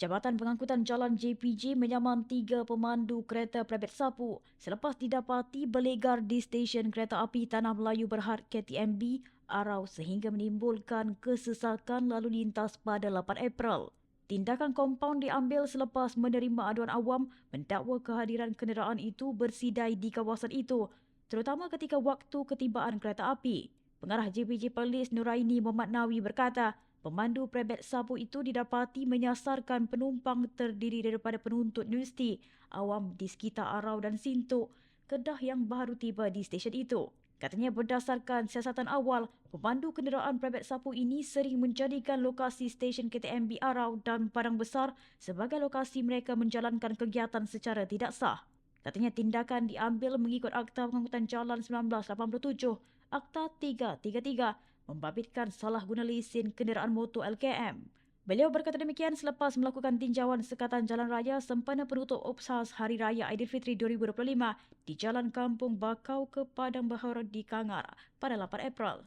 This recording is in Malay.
Jabatan Pengangkutan Jalan JPJ menyaman tiga pemandu kereta Private Sapu selepas didapati berlegar di stesen kereta api Tanah Melayu Berhad KTMB Arau sehingga menimbulkan kesesakan lalu lintas pada 8 April. Tindakan kompaun diambil selepas menerima aduan awam mendakwa kehadiran kenderaan itu bersidai di kawasan itu terutama ketika waktu ketibaan kereta api. Pengarah JPJ Polis Nuraini Muhammad Nawi berkata, Pemandu prebet sabu itu didapati menyasarkan penumpang terdiri daripada penuntut universiti, awam di sekitar Arau dan Sintok, kedah yang baru tiba di stesen itu. Katanya berdasarkan siasatan awal, pemandu kenderaan prebet sapu ini sering menjadikan lokasi stesen KTMB Arau dan Padang Besar sebagai lokasi mereka menjalankan kegiatan secara tidak sah. Katanya tindakan diambil mengikut Akta Pengangkutan Jalan 1987, Akta 333 membabitkan salah guna lesen kenderaan motor LKM. Beliau berkata demikian selepas melakukan tinjauan sekatan jalan raya sempena penutup UPSAS Hari Raya Aidilfitri 2025 di Jalan Kampung Bakau ke Padang Bahar di Kangar pada 8 April.